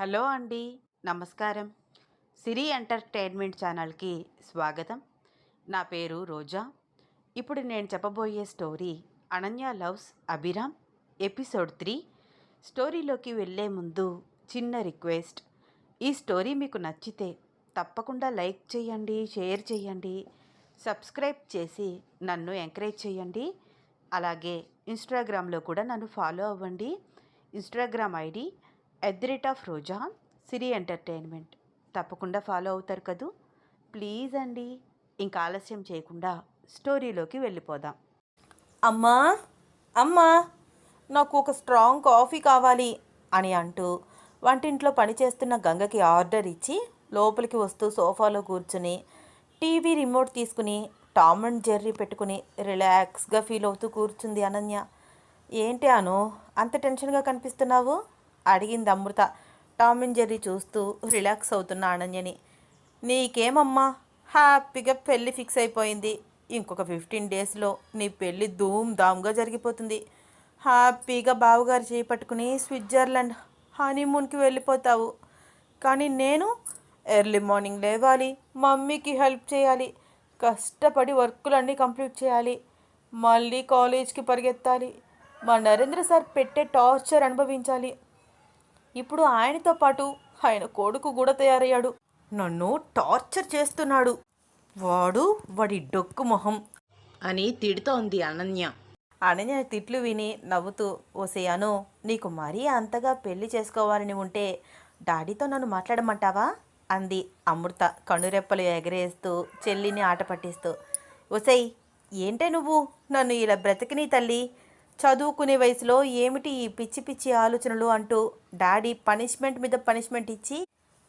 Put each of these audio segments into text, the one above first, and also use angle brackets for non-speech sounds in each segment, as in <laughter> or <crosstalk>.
Hello అండి నమస్కారం. సిరి entertainment ఛానల్కి స్వాగతం. నా పేరు రోజా. ఇప్పుడు నేను చెప్పబోయే story Ananya loves Abhiram episode three. స్టోరీలోకి వెళ్ళే ముందు చిన్న రిక్వెస్ట్. ఈ స్టోరీ మీకు నచ్చితే తప్పకుండా లైక్ చేయండి షేర్ చేయండి సబ్స్క్రైబ్ చేసి నన్ను ఎంకరేజ్ చేయండి. అలాగే ఇన్స్టాగ్రామ్లో కూడా నన్ను ఫాలో అవ్వండి. Instagram ID at the rate of Roja Siri entertainment తప్పకుండా ఫాలో అవుతారు కదూ? ప్లీజ్ అండి ఇంకా ఆలస్యం చేయకుండా స్టోరీలోకి వెళ్ళిపోదాం. అమ్మా అమ్మా నాకు ఒక స్ట్రాంగ్ కాఫీ కావాలి అని అంటూ వంటింట్లో పనిచేస్తున్న గంగకి ఆర్డర్ ఇచ్చి లోపలికి వస్తూ సోఫాలో కూర్చుని టీవీ రిమోట్ తీసుకుని టామ్ అండ్ జెర్రీ పెట్టుకుని రిలాక్స్గా ఫీల్ అవుతూ కూర్చుంది అనన్య. ఏంటి అను అంత టెన్షన్గా కనిపిస్తున్నావు? అడిగింది అమృత. టామ్ అండ్ జెర్రీ చూస్తూ రిలాక్స్ అవుతున్న అనన్యని నీకేమమ్మా? హ్యాపీగా పెళ్ళి ఫిక్స్ అయిపోయింది. ఇంకొక ఫిఫ్టీన్ డేస్లో నీ పెళ్ళి ధూమ్ ధామ్గా జరిగిపోతుంది. హ్యాపీగా బావగారు చేపట్టుకుని స్విట్జర్లాండ్ హనీమూన్కి వెళ్ళిపోతావు. కానీ నేను ఎర్లీ మార్నింగ్ లేవాలి. మమ్మీకి హెల్ప్ చేయాలి. కష్టపడి వర్కులన్నీ కంప్లీట్ చేయాలి. మళ్ళీ కాలేజ్కి పరిగెత్తాలి. మా నరేంద్ర సార్ పెట్టే టార్చర్ అనుభవించాలి. ఇప్పుడు ఆయనతో పాటు ఆయన కొడుకు కూడా తయారయ్యాడు. నన్ను టార్చర్ చేస్తున్నాడు. వాడు వాడి డొక్కు మొహం అని తిడుతోంది అనన్య. అనన్య తిట్లు విని నవ్వుతూ ఓసే అను నీకు మరీ అంతగా పెళ్ళి చేసుకోవాలని ఉంటే డాడీతో నన్ను మాట్లాడమంటావా? అంది అమృత కనురెప్పలు ఎగరేస్తూ చెల్లిని ఆట పట్టిస్తూ ఒసై ఏంటే నువ్వు? నన్ను ఇలా బ్రతికినీ తల్లి చదువుకునే వయసులో ఏమిటి ఈ పిచ్చి పిచ్చి ఆలోచనలు అంటూ డాడీ పనిష్మెంట్ మీద పనిష్మెంట్ ఇచ్చి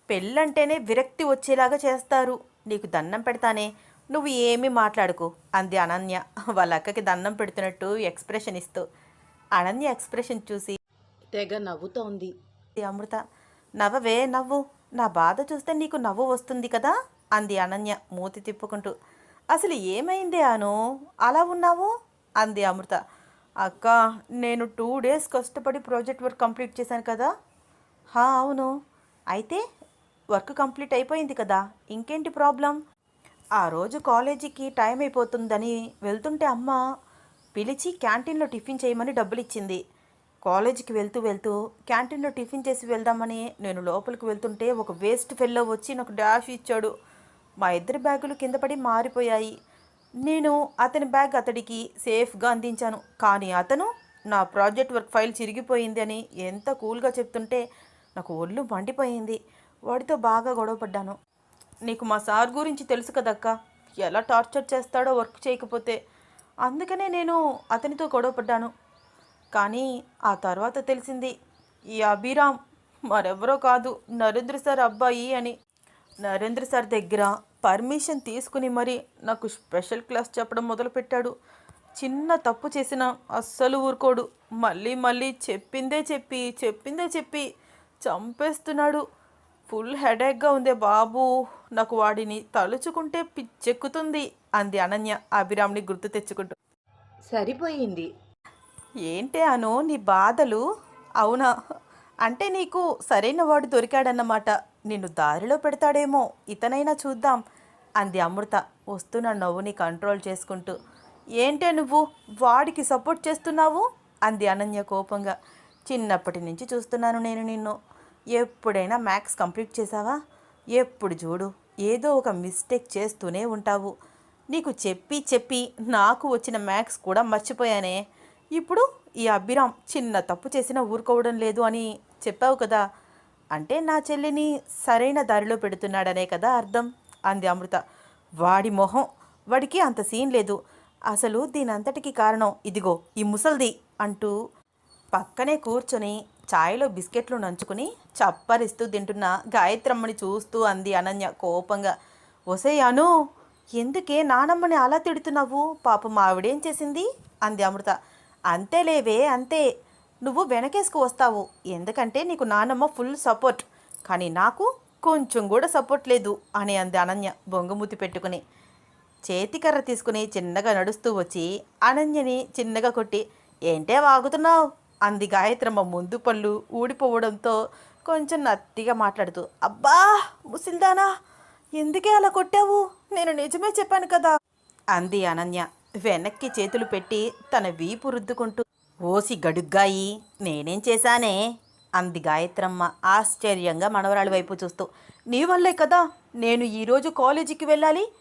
పెళ్ళంటేనే విరక్తి వచ్చేలాగా చేస్తారు. నీకు దండం పెడతానే. నువ్వు ఏమీ మాట్లాడుకు అంది అనన్య. వాళ్ళ అక్కకి దండం పెడుతున్నట్టు ఎక్స్ప్రెషన్ ఇస్తూ. అనన్య ఎక్స్ప్రెషన్ చూసి తెగ నవ్వుతోంది. అమృత నవ్వవే నవ్వు. నా బాధ చూస్తే నీకు నవ్వు వస్తుంది కదా? అంది అనన్య మూతి తిప్పుకుంటూ. అసలు ఏమైంది అను? అలా ఉన్నావు? అంది అమృత. అక్క నేను టూ డేస్ కష్టపడి ప్రాజెక్ట్ వర్క్ కంప్లీట్ చేశాను కదా. హా అవును. అయితే వర్క్ కంప్లీట్ అయిపోయింది కదా. ఇంకేంటి ప్రాబ్లం? ఆ రోజు కాలేజీకి టైం అయిపోతుందని వెళ్తుంటే అమ్మ పిలిచి క్యాంటీన్లో టిఫిన్ చేయమని డబ్బులు ఇచ్చింది కాలేజీకి వెళ్తూ వెళ్తూ క్యాంటీన్లో టిఫిన్ చేసి వెళ్దామని నేను లోపలికి వెళ్తుంటే ఒక వేస్ట్ ఫెల్లో వచ్చి నాకు డాష్ ఇచ్చాడు. మా ఇద్దరి బ్యాగులు కింద పడి మారిపోయాయి. నేను అతని బ్యాగ్ అతడికి సేఫ్గా అందించాను. కానీ అతను నా ప్రాజెక్ట్ వర్క్ ఫైల్ చిరిగిపోయింది అని ఎంత కూల్గా చెప్తుంటే నాకు ఒళ్ళు మండిపోయింది. వాడితో బాగా గొడవపడ్డాను నీకు మా సార్ గురించి తెలుసు కదక్క? ఎలా టార్చర్ చేస్తాడో వర్క్ చేయకపోతే. అందుకనే నేను అతనితో గొడవపడ్డాను కానీ ఆ తర్వాత తెలిసింది ఈ అభిరామ్ మరెవరో కాదు నరేంద్ర సార్ అబ్బాయి అని. నరేంద్ర సార్ దగ్గర పర్మిషన్ తీసుకుని మరి నాకు స్పెషల్ క్లాస్ చెప్పడం మొదలుపెట్టాడు. చిన్న తప్పు చేసినా అస్సలు ఊరుకోడు. మళ్ళీ మళ్ళీ చెప్పిందే చెప్పి చెప్పిందే చెప్పి చంపేస్తున్నాడు. ఫుల్ హెడేక్గా ఉందే బాబు. నాకు వాడిని తలుచుకుంటే పిచ్చెక్కుతుంది అంది అనన్య అభిరామ్ని గుర్తు తెచ్చుకుంటూ. సరిపోయింది. ఏంటే అను నీ బాధలు? అవునా? అంటే నీకు సరైన వాడు దొరికాడన్నమాట. నిన్ను దారిలో పెడతాడేమో ఇతనైనా చూద్దాం అంది అమృత వస్తున్న నవ్వుని కంట్రోల్ చేసుకుంటూ. ఏంటే నువ్వు? వాడికి సపోర్ట్ చేస్తున్నావు? అంది అనన్య కోపంగా. చిన్నప్పటి నుంచి చూస్తున్నాను నేను నిన్ను. ఎప్పుడైనా మ్యాథ్స్ కంప్లీట్ చేసావా ఎప్పుడు చూడు ఏదో ఒక మిస్టేక్ చేస్తూనే ఉంటావు. నీకు చెప్పి చెప్పి నాకు వచ్చిన మ్యాథ్స్ కూడా మర్చిపోయానే. ఇప్పుడు ఈ అభిరామ్ చిన్న తప్పు చేసినా ఊరుకోవడం లేదు అని చెప్పావు కదా. అంటే నా చెల్లిని సరైన దారిలో పెడుతున్నాడనే కదా అర్థం అంది అమృత. వాడి మొహం వాడికి అంత సీన్ లేదు. అసలు దీనంతటికి కారణం ఇదిగో ఈ ముసల్ది అంటూ పక్కనే కూర్చొని ఛాయ్లో బిస్కెట్లు నంచుకుని చప్పరిస్తూ తింటున్న గాయత్రమ్మని చూస్తూ అంది అనన్య కోపంగా. ఒసే అను ఎందుకే నానమ్మని అలా తిడుతున్నావు? పాపం ఆవిడేం చేసింది? అంది అమృత. అంతేలేవే అంతే. నువ్వు వెనకేసుకు వస్తావు. ఎందుకంటే నీకు నానమ్మ ఫుల్ సపోర్ట్. కానీ నాకు కొంచెం కూడా సపోర్ట్ లేదు అని అంది అనన్య బొంగమూతి పెట్టుకుని. చేతికర్ర తీసుకుని చిన్నగా నడుస్తూ వచ్చి అనన్యని చిన్నగా కొట్టి ఏంటే వాగుతున్నావు? అంది గాయత్రమ్మ ముందు పళ్ళు ఊడిపోవడంతో కొంచెం నత్తిగా మాట్లాడుతూ అబ్బా ముసిల్దానా ఎందుకే అలా కొట్టావు? నేను నిజమే చెప్పాను కదా అంది అనన్య. వెనక్కి చేతులు పెట్టి తన వీపు రుద్దుకుంటూ ఓసి గడుగ్గాయి. నేనేం చేశానే? అంది గాయత్రమ్మ ఆశ్చర్యంగా మనవరాలి వైపు చూస్తూ. నీ వల్లే కదా నేను ఈరోజు కాలేజీకి వెళ్ళాలి?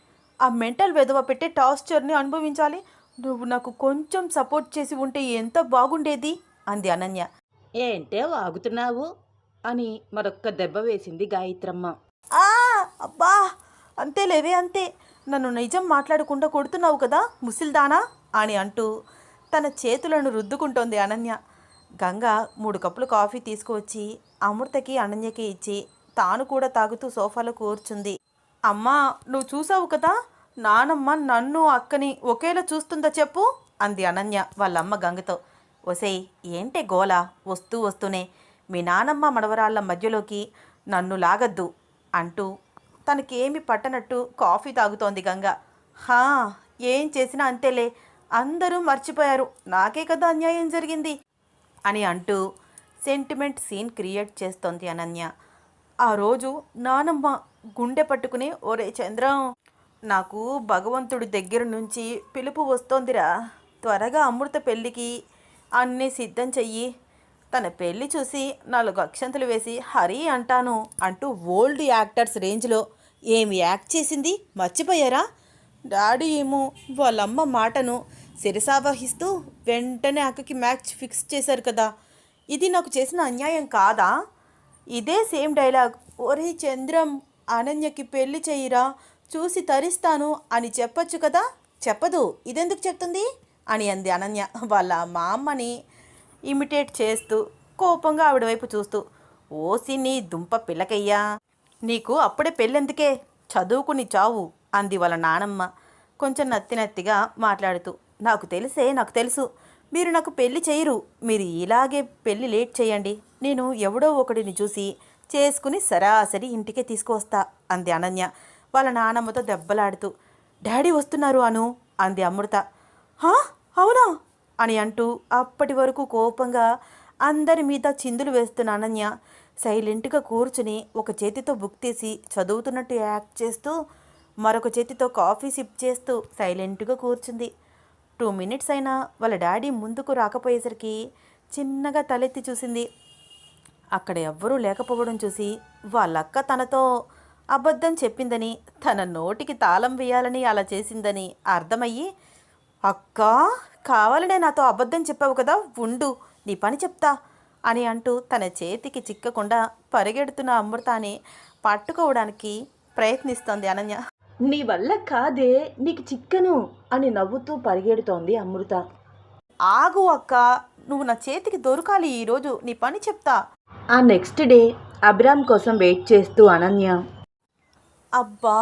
ఆ మెంటల్ వెధవ పెట్టే టార్చర్ని అనుభవించాలి. నువ్వు నాకు కొంచెం సపోర్ట్ చేసి ఉంటే ఎంత బాగుండేది? అంది అనన్య. ఏంటే వాగుతున్నావు? అని మరొక్క దెబ్బ వేసింది గాయత్రమ్మ. ఆ అబ్బా అంతే లేవే అంతే. నన్ను నిజం మాట్లాడకుండా కొడుతున్నావు కదా ముసిల్దానా? అని అంటూ తన చేతులను రుద్దుకుంటోంది అనన్య. గంగ మూడు కప్పులు కాఫీ తీసుకువచ్చి అమృతకి అనన్యకి ఇచ్చి తాను కూడా తాగుతూ సోఫాలో కూర్చుంది. అమ్మా నువ్వు చూసావు కదా? నానమ్మ నన్ను అక్కని ఒకేలా చూస్తుందా చెప్పు? అంది అనన్య వాళ్ళమ్మ గంగతో. ఒసేయ్ ఏంటే గోల? వస్తూ వస్తూనే మీ నానమ్మ మడవరాళ్ళ మధ్యలోకి నన్ను లాగద్దు అంటూ తనకేమి పట్టనట్టు కాఫీ తాగుతోంది గంగ. హా ఏం చేసినా అంతేలే. అందరూ మర్చిపోయారు. నాకే కదా అన్యాయం జరిగింది అని అంటూ సెంటిమెంట్ సీన్ క్రియేట్ చేస్తోంది అనన్య. ఆ రోజు నానమ్మ గుండె పట్టుకుని ఒరే చంద్రం నాకు భగవంతుడి దగ్గర నుంచి పిలుపు వస్తోందిరా. త్వరగా అమృత పెళ్ళికి అన్నీ సిద్ధం చెయ్యి. తన పెళ్ళి చూసి నాలుగు అక్షంతలు వేసి హరి అంటాను అంటూ ఓల్డ్ యాక్టర్స్ రేంజ్లో ఏమి యాక్ట్ చేసింది? మర్చిపోయారా? డాడీ ఏమో వాళ్ళమ్మ మాటను శిరసావహిస్తూ వెంటనే అక్కకి మ్యాచ్ ఫిక్స్ చేశారు కదా. ఇది నాకు చేసిన అన్యాయం కాదా? ఇదే సేమ్ డైలాగ్. ఒరే చంద్రం అనన్యకి పెళ్ళి చేయిరా చూసి తరిస్తాను అని చెప్పొచ్చు కదా? చెప్పదు. ఇదెందుకు చెప్తుంది? అని అంది అనన్య. వాళ్ళ మా అమ్మని ఇమిటేట్ చేస్తూ కోపంగా ఆవిడ వైపు చూస్తూ ఓసి నీ దుంప పిల్లకయ్యా. నీకు అప్పుడే పెళ్ళెందుకే? చదువుకుని చావు అంది వాళ్ళ నానమ్మ కొంచెం నత్తి నత్తిగా మాట్లాడుతూ. నాకు తెలిసే నాకు తెలుసు. మీరు నాకు పెళ్ళి చేయరు. మీరు ఇలాగే పెళ్ళి లేట్ చేయండి. నేను ఎవడో ఒకడిని చూసి చేసుకుని సరాసరి ఇంటికే తీసుకువస్తా అంది అనన్య. వాళ్ళ నానమ్మతో దెబ్బలాడుతూ డాడీ వస్తున్నారు అను అంది అమృత. హా? అవునా? అని అంటూ అప్పటి వరకు కోపంగా అందరి మీద చిందులు వేస్తున్న అనన్య సైలెంట్గా కూర్చుని ఒక చేతితో బుక్ తీసి చదువుతున్నట్టు యాక్ట్ చేస్తూ మరొక చేతితో కాఫీ సిప్ చేస్తూ సైలెంట్గా కూర్చుంది. టూ మినిట్స్ అయినా వాళ్ళ డాడీ ముందుకు రాకపోయేసరికి చిన్నగా తలెత్తి చూసింది. అక్కడ ఎవ్వరూ లేకపోవడం చూసి వాళ్ళక్క తనతో అబద్ధం చెప్పిందని తన నోటికి తాళం వేయాలని అలా చేసిందని అర్థమయ్యి అక్క కావాలనే నాతో అబద్ధం చెప్పావు కదా ఉండు నీ పని చెప్తా అని అంటూ తన చేతికి చిక్కకుండా పరిగెడుతున్న అమృతాన్ని పట్టుకోవడానికి ప్రయత్నిస్తోంది అనన్య. నీ వల్ల కాదే నీకు చిక్కను అని నవ్వుతూ పరిగెడుతోంది అమృత. ఆగు అక్క నువ్వు నా చేతికి దొరకాలి ఈరోజు నీ పని చెప్తా. ఆ నెక్స్ట్ డే అభిరామ్ కోసం వెయిట్ చేస్తూ అనన్య. అబ్బా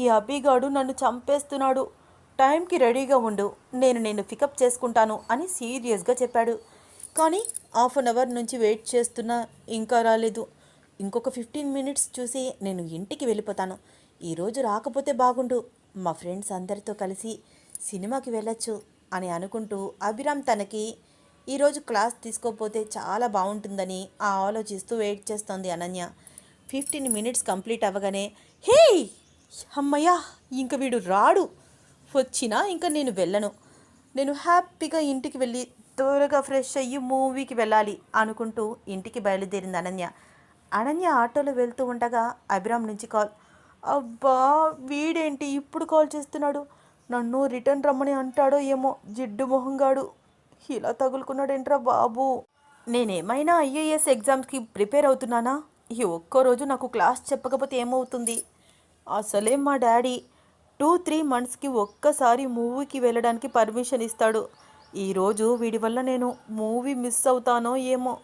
ఈ అభిగాడు నన్ను చంపేస్తున్నాడు. టైంకి రెడీగా ఉండు నేను నేను పికప్ చేసుకుంటాను అని సీరియస్గా చెప్పాడు. కానీ హాఫ్ అన్ అవర్ నుంచి వెయిట్ చేస్తున్నా ఇంకా రాలేదు. ఇంకొక ఫిఫ్టీన్ మినిట్స్ చూసి నేను ఇంటికి వెళ్ళిపోతాను. ఈరోజు రాకపోతే బాగుండు. మా ఫ్రెండ్స్ అందరితో కలిసి సినిమాకి వెళ్ళొచ్చు అని అనుకుంటూ అభిరామ్ తనకి ఈరోజు క్లాస్ తీసుకోకపోతే చాలా బాగుంటుందని ఆ ఆలోచిస్తూ వెయిట్ చేస్తోంది అనన్య. ఫిఫ్టీన్ మినిట్స్ కంప్లీట్ అవ్వగానే హే అమ్మయ్యా! ఇంక వీడు రాడు. వచ్చినా ఇంకా నేను వెళ్ళను. నేను హ్యాపీగా ఇంటికి వెళ్ళి త్వరగా ఫ్రెష్ అయ్యి మూవీకి వెళ్ళాలి అనుకుంటూ ఇంటికి బయలుదేరింది అనన్య. అనన్య ఆటోలో వెళ్తూ ఉండగా అభిరామ్ నుంచి కాల్ అబ్బా వీడేంటి ఇప్పుడు కాల్ చేస్తున్నాడు? నన్ను రిటర్న్ రమ్మని అంటాడో ఏమో జిడ్డు మొహంగాడు. ఇలా తగులుకున్నాడేంట్రా బాబు? నేనేమైనా ఐఏఎస్ ఎగ్జామ్స్కి ప్రిపేర్ అవుతున్నానా? ఈ ఒక్కరోజు నాకు క్లాస్ చెప్పకపోతే ఏమవుతుంది? అసలే మా డాడీ టూ త్రీ మంత్స్కి ఒక్కసారి మూవీకి వెళ్ళడానికి పర్మిషన్ ఇస్తాడు. ఈరోజు వీడి వల్ల నేను మూవీ మిస్ అవుతానో ఏమో.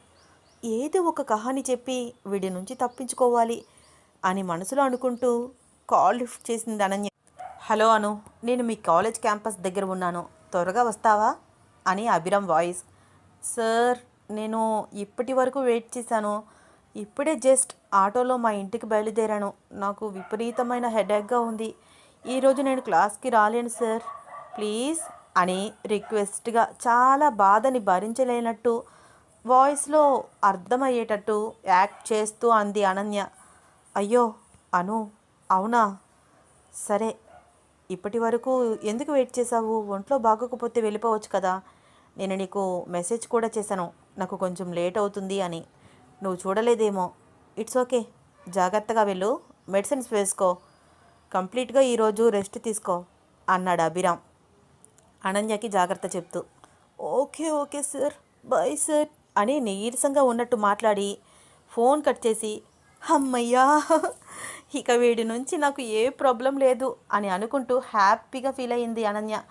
ఏదో ఒక కహాని చెప్పి వీడి నుంచి తప్పించుకోవాలి. అని మనసులో అనుకుంటూ కాల్ లిఫ్ట్ చేసింది అనన్య హలో అను నేను మీ కాలేజ్ క్యాంపస్ దగ్గర ఉన్నాను. త్వరగా వస్తావా? అని అభిరామ్ వాయిస్. సార్ నేను ఇప్పటి వరకు వెయిట్ చేశాను. ఇప్పుడే జస్ట్ ఆటోలో మా ఇంటికి బయలుదేరాను. నాకు విపరీతమైన హెడేక్గా ఉంది. ఈరోజు నేను క్లాస్కి రాలేను సార్. ప్లీజ్ అని రిక్వెస్ట్గా చాలా బాధని భరించలేనట్టు వాయిస్లో అర్థమయ్యేటట్టు యాక్ట్ చేస్తూ అంది అనన్య. అయ్యో అను అవునా? సరే ఇప్పటి వరకు ఎందుకు వెయిట్ చేసావు ఒంట్లో బాగోకపోతే వెళ్ళిపోవచ్చు కదా. నేను నీకు మెసేజ్ కూడా చేశాను. నాకు కొంచెం లేట్ అవుతుంది అని. నువ్వు చూడలేదేమో. It's okay. జాగ్రత్తగా వెళ్ళు. మెడిసిన్స్ వేసుకో. కంప్లీట్గా ఈరోజు రెస్ట్ తీసుకో అన్నాడు అభిరామ్. అనన్యకి జాగ్రత్త చెప్తూ. Okay okay sir. Bye sir అని నీరసంగా ఉన్నట్టు మాట్లాడి ఫోన్ కట్ చేసి అమ్మయ్యా ఇక వీడి నుంచి నాకు ఏ ప్రాబ్లం లేదు అని అనుకుంటూ హ్యాపీగా ఫీల్ అయింది అనన్య.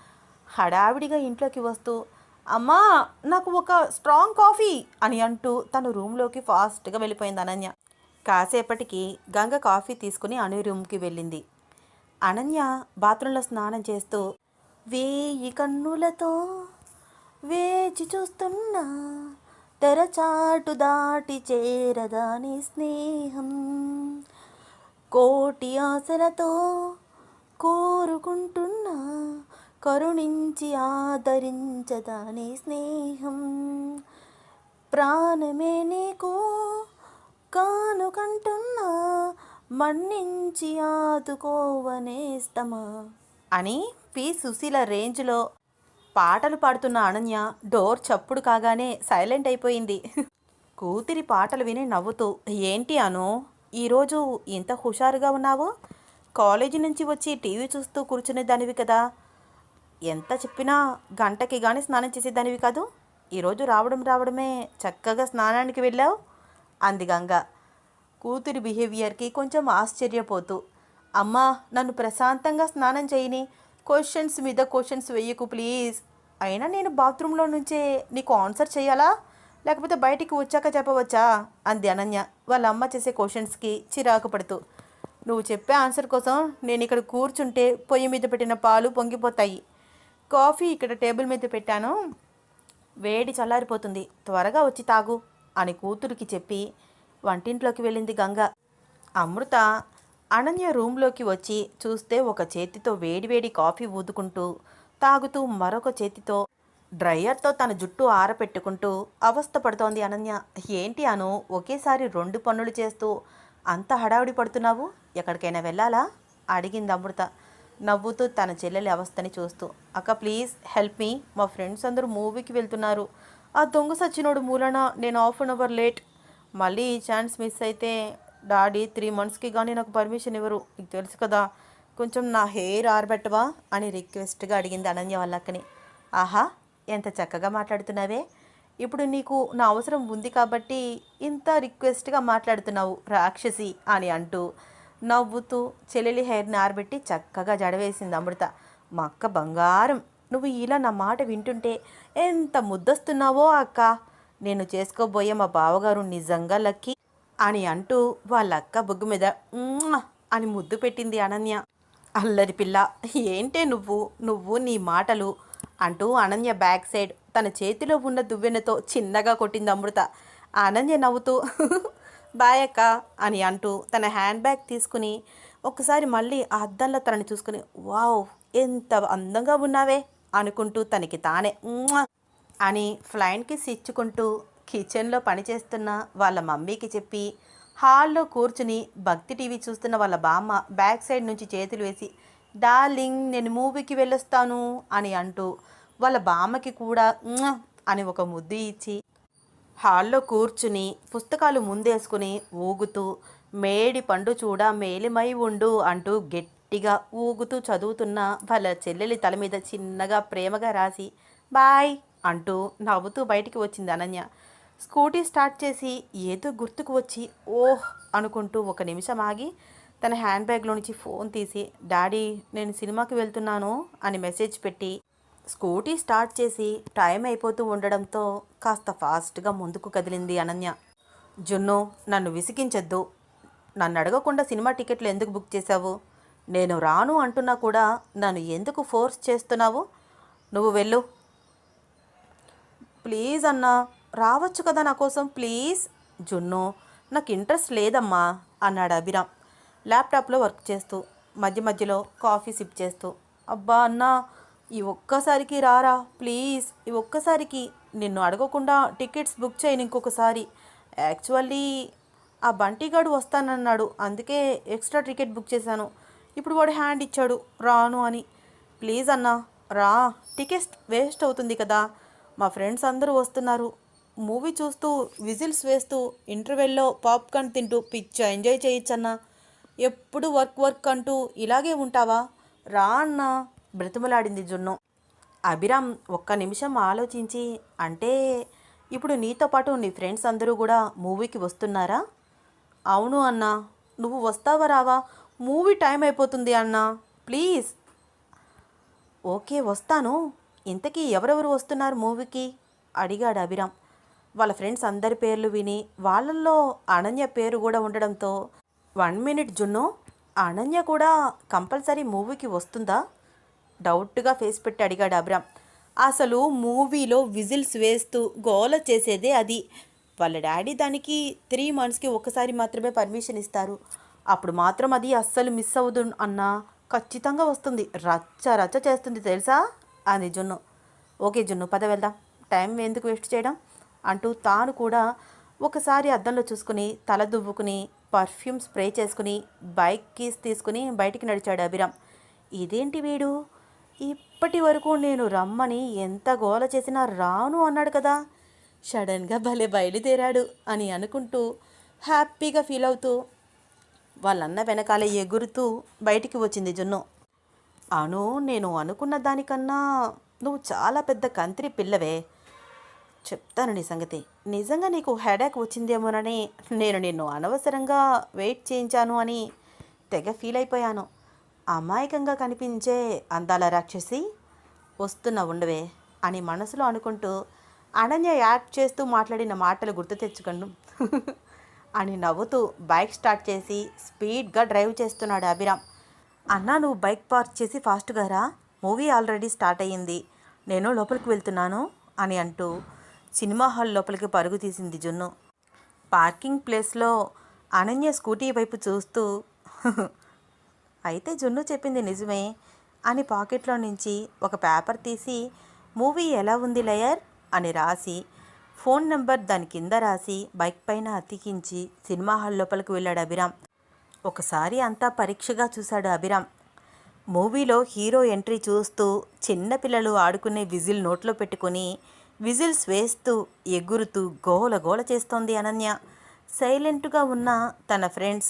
హడావిడిగా ఇంట్లోకి వస్తూ అమ్మా నాకు ఒక స్ట్రాంగ్ కాఫీ అని అంటూ తను రూమ్లోకి ఫాస్ట్గా వెళ్ళిపోయింది అనన్య. కాసేపటికి గంగ కాఫీ తీసుకుని అను రూమ్కి వెళ్ళింది. అనన్య బాత్రూంలో స్నానం చేస్తూ వేయి కన్నులతో వేచి చూస్తున్నా తెరచాటు దాటి చేరదాని స్నేహం. కోటి ఆశలతో కోరుకుంటున్నా కరుణించి ఆదరించదాని స్నేహం. ప్రాణమే నీకు కానుకంటున్నా మన్నించి ఆదుకోవనేస్తమా? అని పి సుశీల రేంజ్లో పాటలు పాడుతున్న అనన్య డోర్ చప్పుడు కాగానే సైలెంట్ అయిపోయింది. కూతురి పాటలు విని నవ్వుతూ ఏంటి అను ఈరోజు ఇంత హుషారుగా ఉన్నావు? కాలేజీ నుంచి వచ్చి టీవీ చూస్తూ కూర్చునే దానివి కదా. ఎంత చెప్పినా గంటకి కానీ స్నానం చేసేదానివి కాదు. ఈరోజు రావడం రావడమే చక్కగా స్నానానికి వెళ్ళావు? అంది గంగ. కూతురి బిహేవియర్కి కొంచెం ఆశ్చర్యపోతూ అమ్మా నన్ను ప్రశాంతంగా స్నానం చేయని క్వశ్చన్స్ మీద క్వశ్చన్స్ వెయ్యకు ప్లీజ్ అయినా నేను బాత్రూంలో నుంచే నీకు ఆన్సర్ చేయాలా? లేకపోతే బయటికి వచ్చాక చెప్పవచ్చా? అంది అనన్య. వాళ్ళ అమ్మ చేసే క్వశ్చన్స్కి చిరాకు పడుతూ. నువ్వు చెప్పే ఆన్సర్ కోసం నేను ఇక్కడ కూర్చుంటే పొయ్యి మీద పెట్టిన పాలు పొంగిపోతాయి. కాఫీ ఇక్కడ టేబుల్ మీద పెట్టాను. వేడి చల్లారిపోతుంది. త్వరగా వచ్చి తాగు అని కూతురికి చెప్పి వంటింట్లోకి వెళ్ళింది గంగ. అమృత అనన్య రూమ్లోకి వచ్చి చూస్తే ఒక చేతితో వేడివేడి కాఫీ ఊదుకుంటూ తాగుతూ మరొక చేతితో డ్రయర్తో తన జుట్టు ఆరపెట్టుకుంటూ అవస్థ పడుతోంది అనన్య. ఏంటి అను ఒకేసారి రెండు పనులు చేస్తూ అంత హడావిడి పడుతున్నావు? ఎక్కడికైనా వెళ్ళాలా? అడిగింది అమృత నవ్వుతూ తన చెల్లెలి అవస్థని చూస్తూ. అక్క ప్లీజ్ హెల్ప్ మీ. మా ఫ్రెండ్స్ అందరూ మూవీకి వెళ్తున్నారు. ఆ దొంగ సచ్చినోడు మూలన నేను హాఫ్ అన్ అవర్ లేట్. మళ్ళీ ఈ ఛాన్స్ మిస్ అయితే డాడీ త్రీ మంత్స్కి కానీ నాకు పర్మిషన్ ఇవ్వరు. నీకు తెలుసు కదా కొంచెం నా హెయిర్ ఆరబెట్టవా అని రిక్వెస్ట్గా అడిగింది అనన్య వాళ్ళ ఆహా ఎంత చక్కగా మాట్లాడుతున్నావే. ఇప్పుడు నీకు నా అవసరం ఉంది కాబట్టి ఇంత రిక్వెస్ట్గా మాట్లాడుతున్నావు రాక్షసి అని అంటూ నవ్వుతూ చెల్లెలి హెయిర్ని ఆరబెట్టి చక్కగా జడవేసింది అమృత. మా అక్క బంగారం నువ్వు ఇలా నా మాట వింటుంటే ఎంత ముద్దస్తున్నావో అక్క. నేను చేసుకోబోయే మా బావగారు నిజంగా లక్కీ. అని అంటూ వాళ్ళ అక్క బొగ్గు మీద అని ముద్దు పెట్టింది అనన్య. అల్లరి పిల్ల ఏంటే నువ్వు? నువ్వు నీ మాటలు అంటూ అనన్య బ్యాక్ సైడ్ తన చేతిలో ఉన్న దువ్వెనతో చిన్నగా కొట్టింది అమృత. అనన్య నవ్వుతూ బాయ్ అక్క అని అంటూ తన హ్యాండ్ బ్యాగ్ తీసుకుని ఒకసారి మళ్ళీ ఆ అద్దంలో తనని చూసుకుని వావ్ ఎంత అందంగా ఉన్నావే అనుకుంటూ తనకి తానే "ఉమ్మ్" అని ఫ్లైన్కి ఇచ్చుకుంటూ కిచెన్లో పనిచేస్తున్న వాళ్ళ మమ్మీకి చెప్పి హాల్లో కూర్చుని భక్తి టీవీ చూస్తున్న వాళ్ళ బామ్మ బ్యాక్ సైడ్ నుంచి చేతులు వేసి డార్లింగ్ నేను మూవీకి వెళ్ళొస్తాను అని అంటూ వాళ్ళ బామ్మకి కూడా అని ఒక ముద్దు ఇచ్చి హాల్లో కూర్చుని పుస్తకాలు ముందేసుకుని ఊగుతూ మేడి పండు చూడ మేలిమై ఉండు అంటూ గట్టిగా ఊగుతూ చదువుతున్న వాళ్ళ చెల్లెలి తల మీద చిన్నగా ప్రేమగా రాసి బాయ్ అంటూ నవ్వుతూ బయటికి వచ్చింది అనన్య. స్కూటీ స్టార్ట్ చేసి ఏదో గుర్తుకు వచ్చి ఓహ్ అనుకుంటూ ఒక నిమిషం ఆగి తన హ్యాండ్ బ్యాగ్లో నుంచి ఫోన్ తీసి డాడీ నేను సినిమాకి వెళ్తున్నాను అని మెసేజ్ పెట్టి స్కూటీ స్టార్ట్ చేసి టైం అయిపోతూ ఉండడంతో కాస్త ఫాస్ట్గా ముందుకు కదిలింది అనన్య. జున్ను నన్ను విసిగించొద్దు. నన్ను అడగకుండా సినిమా టికెట్లు ఎందుకు బుక్ చేశావు? నేను రాను అంటున్నా కూడా నన్ను ఎందుకు ఫోర్స్ చేస్తున్నావు? నువ్వు వెళ్ళు. ప్లీజ్ అన్నా. రావచ్చు కదా నా కోసం ప్లీజ్. జున్ను నాకు ఇంట్రెస్ట్ లేదమ్మా అన్నాడు అభిరామ్. ల్యాప్టాప్లో వర్క్ చేస్తూ మధ్య మధ్యలో కాఫీ సిప్ చేస్తూ అబ్బా అన్నా ఈ ఒక్కసారికి రారా ప్లీజ్ ఈ ఒక్కసారికి. నిన్ను అడగకుండా టికెట్స్ బుక్ చేయను ఇంకొకసారి. యాక్చువల్లీ ఆ బంటిగాడు వస్తానన్నాడు అందుకే ఎక్స్ట్రా టికెట్ బుక్ చేశాను. ఇప్పుడు వాడు హ్యాండ్ ఇచ్చాడు రాను అని. ప్లీజ్ అన్నా రా టికెట్ వేస్ట్ అవుతుంది కదా. మా ఫ్రెండ్స్ అందరూ వస్తున్నారు మూవీ చూస్తూ విజిల్స్ వేస్తూ ఇంటర్వెల్లో పాప్కార్న్ తింటూ పిచ్చ ఎంజాయ్ చేయొచ్చన్నా? ఎప్పుడు వర్క్ వర్క్ అంటూ ఇలాగే ఉంటావా? రా అన్నా బ్రతిమలాడింది జున్ను. అభిరామ్ ఒక్క నిమిషం ఆలోచించి అంటే ఇప్పుడు నీతో పాటు నీ ఫ్రెండ్స్ అందరూ కూడా మూవీకి వస్తున్నారా? అవును అన్నా. నువ్వు వస్తావా రావా? మూవీ టైం అయిపోతుంది అన్నా. ప్లీజ్. ఓకే వస్తాను. ఇంతకీ ఎవరెవరు వస్తున్నారు మూవీకి? అడిగాడు అభిరామ్. వాళ్ళ ఫ్రెండ్స్ అందరి పేర్లు విని వాళ్ళల్లో అనన్య పేరు కూడా ఉండడంతో వన్ మినిట్ జున్ను అనన్య కూడా కంపల్సరీ మూవీకి వస్తుందా? డౌట్గా ఫేస్ పెట్టి అడిగాడు అబ్రామ్ అసలు మూవీలో విజిల్స్ వేస్తూ గోల చేసేదే అది. వాళ్ళ డాడీ దానికి త్రీ మంత్స్కి ఒక్కసారి మాత్రమే పర్మిషన్ ఇస్తారు. అప్పుడు మాత్రం అది అస్సలు మిస్ అవ్వదు అన్నా ఖచ్చితంగా వస్తుంది. రచ్చ రచ్చ చేస్తుంది తెలుసా? అంది జున్ను. ఓకే జున్ను పద వెళ్దాం. టైం ఎందుకు వేస్ట్ చేయడం? అంటూ తాను కూడా ఒకసారి అద్దంలో చూసుకుని తల దువ్వుకుని పర్ఫ్యూమ్ స్ప్రే చేసుకుని బైక్ కీస్ తీసుకుని బయటికి నడిచాడు అభిరామ్. ఇదేంటి వీడు? ఇప్పటి వరకు నేను రమ్మని ఎంత గోల చేసినా రాను అన్నాడు కదా. సడన్గా భలే బయలుదేరాడు అని అనుకుంటూ హ్యాపీగా ఫీల్ అవుతూ వాళ్ళన్న వెనకాలే ఎగురుతూ బయటికి వచ్చింది జున్ను. అను నేను అనుకున్న దానికన్నా నువ్వు చాలా పెద్ద కంత్రి పిల్లవే. చెప్తాను నీ సంగతి. నిజంగా నీకు హెడేక్ వచ్చిందేమోనని నేను నిన్ను అనవసరంగా వెయిట్ చేయించాను అని తెగ ఫీల్ అయిపోయాను. అమాయకంగా కనిపించే అందాల రాక్షసి వస్తున్న ఉండవే అని మనసులో అనుకుంటూ అనన్య యాడ్ చేస్తూ మాట్లాడిన మాటలు గుర్తు తెచ్చుకోండు అని నవ్వుతూ బైక్ స్టార్ట్ చేసి స్పీడ్గా డ్రైవ్ చేస్తున్నాడు అభిరామ్. అన్నా నువ్వు బైక్ పార్క్ చేసి ఫాస్ట్గా రా మూవీ ఆల్రెడీ స్టార్ట్ అయ్యింది. నేను లోపలికి వెళ్తున్నాను అని అంటూ సినిమా హాల్ లోపలికి పరుగు తీసింది జున్ను. పార్కింగ్ ప్లేస్లో అనన్య స్కూటీ వైపు చూస్తూ అయితే జున్ను చెప్పింది నిజమే అని పాకెట్లో నుంచి ఒక పేపర్ తీసి మూవీ ఎలా ఉంది లేయర్? అని రాసి ఫోన్ నెంబర్ దాని కింద రాసి బైక్ పైన అతికించి సినిమా హాల్ లోపలికి వెళ్ళాడు అభిరామ్. ఒకసారి అంతా పరీక్షగా చూశాడు అభిరామ్. మూవీలో హీరో ఎంట్రీ చూస్తూ చిన్నపిల్లలు ఆడుకునే విజిల్ నోట్లో పెట్టుకొని విజిల్స్ వేస్తూ ఎగురుతూ గోల గోల చేస్తోంది అనన్య. సైలెంట్గా ఉన్న తన ఫ్రెండ్స్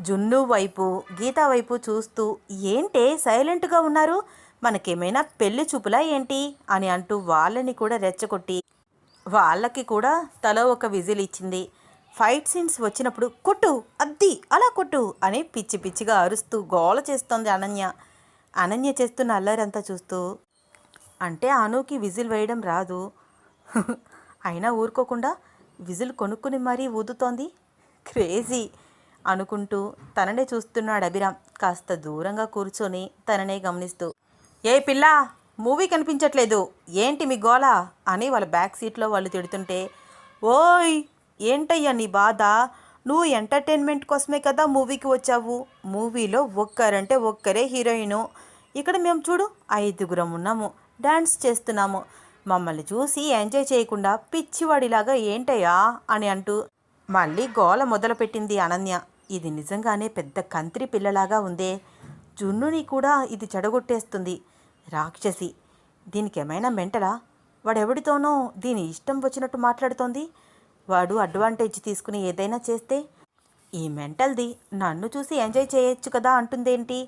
జున్ను వైపు గీత వైపు చూస్తూ ఏంటే సైలెంట్గా ఉన్నారు? మనకేమైనా పెళ్ళి చూపులా ఏంటి? అని అంటూ వాళ్ళని కూడా రెచ్చగొట్టి వాళ్ళకి కూడా తల ఒక విజిల్ ఇచ్చింది. ఫైట్ సీన్స్ వచ్చినప్పుడు కొట్టు అద్ది అలా కొట్టు అని పిచ్చి పిచ్చిగా అరుస్తూ గోల చేస్తోంది అనన్య. అనన్య చేస్తున్న అల్లరంతా చూస్తూ అంటే అనుకి విజిల్ వేయడం రాదు. <laughs> అయినా ఊరుకోకుండా విజిల్ కొనుక్కుని మరీ ఊదుతోంది. క్రేజీ అనుకుంటూ తననే చూస్తున్నాడు అభిరామ్. కాస్త దూరంగా కూర్చొని తననే గమనిస్తూ ఏ పిల్ల మూవీ కనిపించట్లేదు. ఏంటి మీ గోళ అని వాళ్ళ బ్యాక్ సీట్లో వాళ్ళు తిడుతుంటే ఓయ్ ఏంటయ్యా నీ బాధ? నువ్వు ఎంటర్టైన్మెంట్ కోసమే కదా మూవీకి వచ్చావు. మూవీలో ఒక్కరంటే ఒక్కరే హీరోయిను. ఇక్కడ మేము చూడు ఐదుగురం ఉన్నాము. డ్యాన్స్ చేస్తున్నాము. మమ్మల్ని చూసి ఎంజాయ్ చేయకుండా పిచ్చివాడిలాగా ఏంటయ్యా అని అంటూ మళ్ళీ గోల మొదలుపెట్టింది అనన్య. ఇది నిజంగానే పెద్ద కంత్రి పిల్లలాగా ఉందే. జున్నుని కూడా ఇది చెడగొట్టేస్తుంది. రాక్షసి దీనికి ఏమైనా మెంటలా? వాడెవడితోనో దీని ఇష్టం వచ్చినట్టు మాట్లాడుతోంది. వాడు అడ్వాంటేజ్ తీసుకుని ఏదైనా చేస్తే ఈ మెంటల్ది నన్ను చూసి ఎంజాయ్ చేయొచ్చు కదా అంటుందేంటి?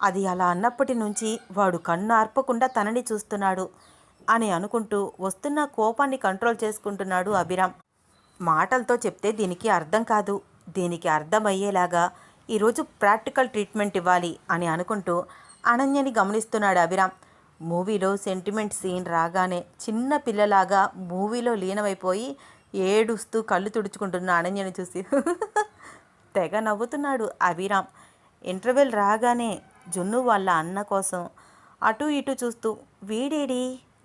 అది అలా అన్నప్పటి నుంచి వాడు కన్ను ఆర్పకుండా తనని చూస్తున్నాడు. అని అనుకుంటూ వస్తున్న కోపాన్ని కంట్రోల్ చేసుకుంటున్నాడు అభిరామ్. మాటలతో చెప్తే దీనికి అర్థం కాదు. దీనికి అర్థమయ్యేలాగా ఈరోజు ప్రాక్టికల్ ట్రీట్మెంట్ ఇవ్వాలి అని అనుకుంటూ అనన్యని గమనిస్తున్నాడు అభిరామ్. మూవీలో సెంటిమెంట్ సీన్ రాగానే చిన్న పిల్లలాగా మూవీలో లీనమైపోయి ఏడుస్తూ కళ్ళు తుడుచుకుంటున్న అనన్యని చూసి <laughs> తెగ నవ్వుతున్నాడు అభిరామ్. ఇంటర్వెల్ రాగానే జున్ను వాళ్ళ అన్న కోసం అటు ఇటు చూస్తూ వీడేడి?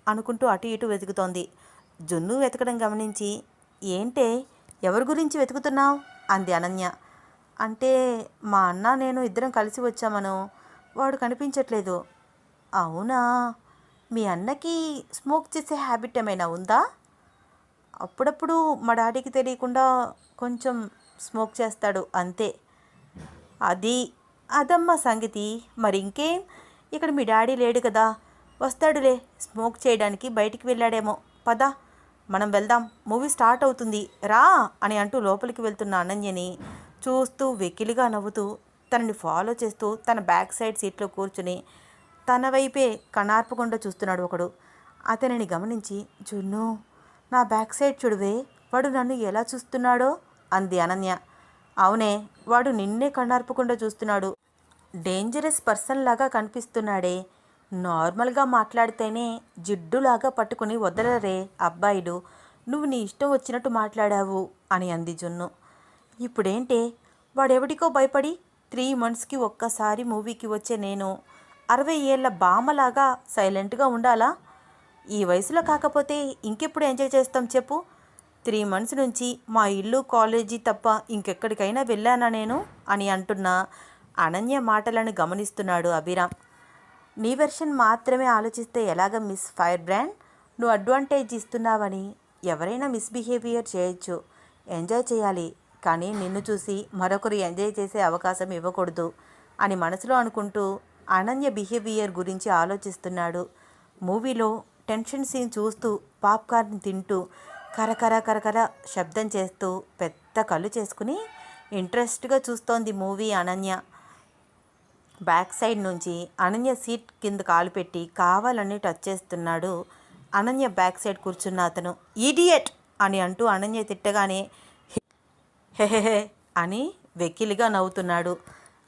అనుకుంటూ అటు ఇటు వెతుకుతోంది. జున్ను వెతకడం గమనించి ఏంటే ఎవరి గురించి వెతుకుతున్నావు? అంది అనన్య. అంటే మా అన్న నేను ఇద్దరం కలిసి వచ్చామను. వాడు కనిపించట్లేదు. అవునా? మీ అన్నకి స్మోక్ చేసే హ్యాబిట్ ఏమైనా ఉందా? అప్పుడప్పుడు మా డాడీకి తెలియకుండా కొంచెం స్మోక్ చేస్తాడు అంతే. అది అదమ్మా సంగతి. మరి ఇంకేం ఇక్కడ మీ డాడీ లేడు కదా. వస్తాడులే స్మోక్ చేయడానికి బయటికి వెళ్ళాడేమో. పద మనం వెళ్దాం. మూవీ స్టార్ట్ అవుతుంది. రా అని అంటూ లోపలికి వెళ్తున్న అనన్యని చూస్తూ వెకిలిగా నవ్వుతూ తనని ఫాలో చేస్తూ తన బ్యాక్ సైడ్ సీట్లో కూర్చుని తన వైపే కణార్పకుండా చూస్తున్నాడు ఒకడు. అతనిని గమనించి జున్ను నా బ్యాక్ సైడ్ చూడువే వాడు నన్ను ఎలా చూస్తున్నాడో? అంది అనన్య. అవునే వాడు నిన్నే కణార్పకుండా చూస్తున్నాడు. డేంజరస్ పర్సన్ లాగా కనిపిస్తున్నాడే. నార్మల్గా మాట్లాడితేనే జిడ్డులాగా పట్టుకుని వదలరే అబ్బాయిలు. నువ్వు నీ ఇష్టం వచ్చినట్టు మాట్లాడావు అని అంది జున్ను. ఇప్పుడేంటే? వాడెవడికో భయపడి త్రీ మంత్స్కి ఒక్కసారి మూవీకి వచ్చే నేను అరవై ఏళ్ళ బామలాగా సైలెంట్గా ఉండాలా? ఈ వయసులో కాకపోతే ఇంకెప్పుడు ఎంజాయ్ చేస్తాం చెప్పు. త్రీ మంత్స్ నుంచి మా ఇల్లు కాలేజీ తప్ప ఇంకెక్కడికైనా వెళ్ళానా నేను? అని అంటున్న అనన్య మాటలను గమనిస్తున్నాడు అభిరామ్. నీ వెర్షన్ మాత్రమే ఆలోచిస్తే ఎలాగ మిస్ ఫైర్ బ్రాండ్ నువ్వు అడ్వాంటేజ్ ఇస్తున్నావని. ఎవరైనా మిస్బిహేవియర్ చేయొచ్చు. ఎంజాయ్ చేయాలి. కానీ నిన్ను చూసి మరొకరు ఎంజాయ్ చేసే అవకాశం ఇవ్వకూడదు అని మనసులో అనుకుంటూ అనన్య బిహేవియర్ గురించి ఆలోచిస్తున్నాడు. మూవీలో టెన్షన్ సీన్ చూస్తూ పాప్కార్న్ తింటూ కరకర కరకర శబ్దం చేస్తూ పెద్ద కళ్ళు చేసుకుని ఇంట్రెస్ట్గా చూస్తోంది మూవీ అనన్య. బ్యాక్ సైడ్ నుంచి అనన్య సీట్ కింద కాలు పెట్టి కావాలని టచ్ చేస్తున్నాడు. అనన్య బ్యాక్ సైడ్ కూర్చున్న అతను ఈడియట్ అని అంటూ అనన్య తిట్టగానే హెహెహే అని వెక్కిలిగా నవ్వుతున్నాడు.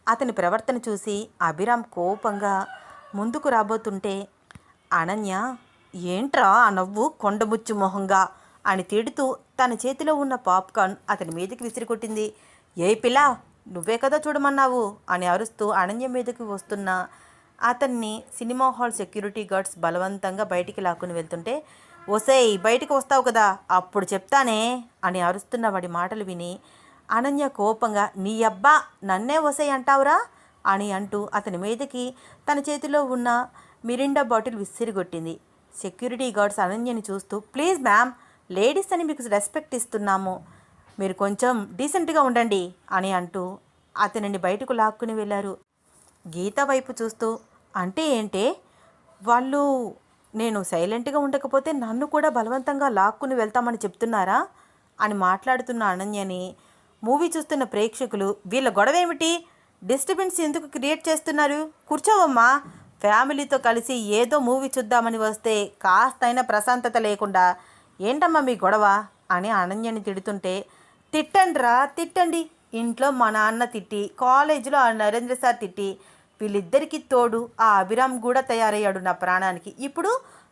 అతని ప్రవర్తన చూసి అభిరామ్ కోపంగా ముందుకు రాబోతుంటే అనన్య ఏంట్రా ఆ నవ్వు కొండముచ్చు మొహంగా? అని తిడుతూ తన చేతిలో ఉన్న పాప్కార్న్ అతని మీదకి విసిరికొట్టింది. ఏ పిల్ల నువ్వే కదా చూడమన్నావు అని అరుస్తూ అనన్య మీదకి వస్తున్న అతన్ని సినిమా హాల్ సెక్యూరిటీ గార్డ్స్ బలవంతంగా బయటికి లాక్కుని వెళ్తుంటే ఒసేయ్ బయటికి వస్తావు కదా అప్పుడు చెప్తానే అని అరుస్తున్న వాడి మాటలు విని అనన్య కోపంగా నీ అబ్బా నన్నే ఒసేయ్ అంటావురా అని అంటూ అతని మీదకి తన చేతిలో ఉన్న మిరిండా బాటిల్ విసిరిగొట్టింది సెక్యూరిటీ గార్డ్స్ అనన్యని చూస్తూ ప్లీజ్ మ్యామ్ లేడీస్ అని మీకు రెస్పెక్ట్ ఇస్తున్నాము. మీరు కొంచెం డీసెంట్గా ఉండండి అని అంటూ అతనిని బయటకు లాక్కుని వెళ్ళారు. గీత వైపు చూస్తూ అంటే ఏంటే? వాళ్ళు నేను సైలెంట్గా ఉండకపోతే నన్ను కూడా బలవంతంగా లాక్కుని వెళ్తామని చెప్తున్నారా? అని మాట్లాడుతున్న అనన్యని మూవీ చూస్తున్న ప్రేక్షకులు వీళ్ళ గొడవ ఏమిటి డిస్టర్బెన్స్ ఎందుకు క్రియేట్ చేస్తున్నారు? కూర్చోవమ్మా. ఫ్యామిలీతో కలిసి ఏదో మూవీ చూద్దామని వస్తే కాస్తైనా ప్రశాంతత లేకుండా ఏంటమ్మా మీ గొడవ? అని అనన్యని తిడుతుంటే తిట్టండిరా తిట్టండి. ఇంట్లో మా నాన్న తిట్టి కాలేజీలో ఆ నరేంద్ర సార్ తిట్టి వీళ్ళిద్దరికీ తోడు ఆ అభిరామ్ కూడా తయారయ్యాడు నా ప్రాణానికి. ఇప్పుడు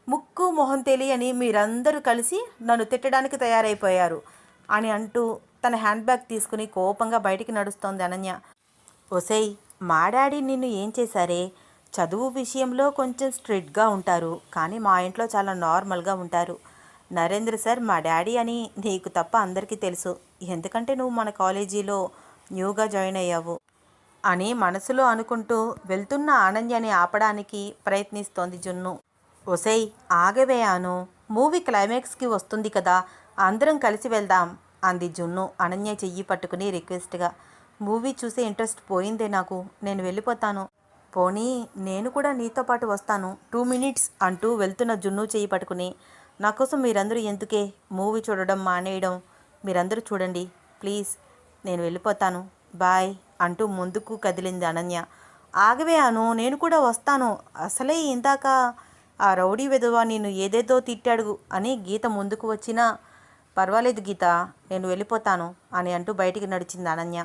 ముక్కు మొహం తెలియని మీరందరూ కలిసి నన్ను తిట్టడానికి తయారైపోయారు అని అంటూ తన హ్యాండ్ బ్యాగ్ తీసుకుని కోపంగా బయటికి నడుస్తోంది అనన్య. ఒసేయ్ మా డాడీ నిన్ను ఏం చేశారే? చదువు విషయంలో కొంచెం స్ట్రిక్ట్గా ఉంటారు కానీ మా ఇంట్లో చాలా నార్మల్గా ఉంటారు. నరేంద్ర సార్ మా డాడీ అని నీకు తప్ప అందరికీ తెలుసు. ఎందుకంటే నువ్వు మన కాలేజీలో న్యూగా జాయిన్ అయ్యావు అని మనసులో అనుకుంటూ వెళ్తున్న ఆనంద్యాన్ని ఆపడానికి ప్రయత్నిస్తోంది జున్ను. ఒసేయ్ ఆగవేయాను మూవీ క్లైమాక్స్కి వస్తుంది కదా అందరం కలిసి వెళ్దాం అంది జున్ను అనన్య చెయ్యి పట్టుకుని రిక్వెస్ట్గా. మూవీ చూసే ఇంట్రెస్ట్ పోయిందే నాకు నేను వెళ్ళిపోతాను. పోనీ నేను కూడా నీతో పాటు వస్తాను. టూ మినిట్స్ అంటూ వెళ్తున్న జున్ను చెయ్యి పట్టుకుని నా కోసం మీరందరూ ఎందుకే మూవీ చూడడం మానేయడం? మీరందరూ చూడండి. ప్లీజ్ నేను వెళ్ళిపోతాను. బాయ్ అంటూ ముందుకు కదిలింది అనన్య. ఆగవే అను నేను కూడా వస్తాను. అసలే ఇందాక ఆ రౌడీ విధవ నేను ఏదేదో తిట్టాడు అని గీత ముందుకు వచ్చినా పర్వాలేదు గీత నేను వెళ్ళిపోతాను అని అంటూ బయటికి నడిచింది అనన్య.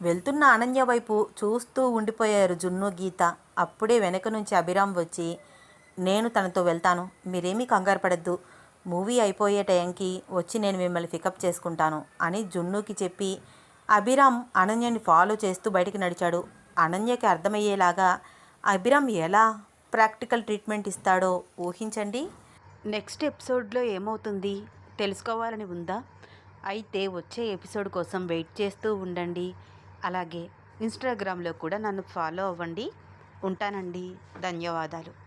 వెళ్తున్న అనన్య వైపు చూస్తూ ఉండిపోయారు జున్ను గీత. అప్పుడే వెనక నుంచి అభిరామ్ వచ్చి నేను తనతో వెళ్తాను. మీరేమీ కంగారు పడద్దు. మూవీ అయిపోయే టైంకి వచ్చి నేను మిమ్మల్ని పికప్ చేసుకుంటాను అని జున్నుకి చెప్పి అభిరామ్ అనన్యని ఫాలో చేస్తూ బయటికి నడిచాడు. అనన్యకి అర్థమయ్యేలాగా అభిరామ్ ఎలా ప్రాక్టికల్ ట్రీట్మెంట్ ఇస్తాడో ఊహించండి. నెక్స్ట్ ఎపిసోడ్లో ఏమవుతుంది తెలుసుకోవాలని ఉందా? అయితే వచ్చే ఎపిసోడ్ కోసం వెయిట్ చేస్తూ ఉండండి. అలాగే ఇన్స్టాగ్రామ్లో కూడా నన్ను ఫాలో అవ్వండి. ఉంటానండి. ధన్యవాదాలు.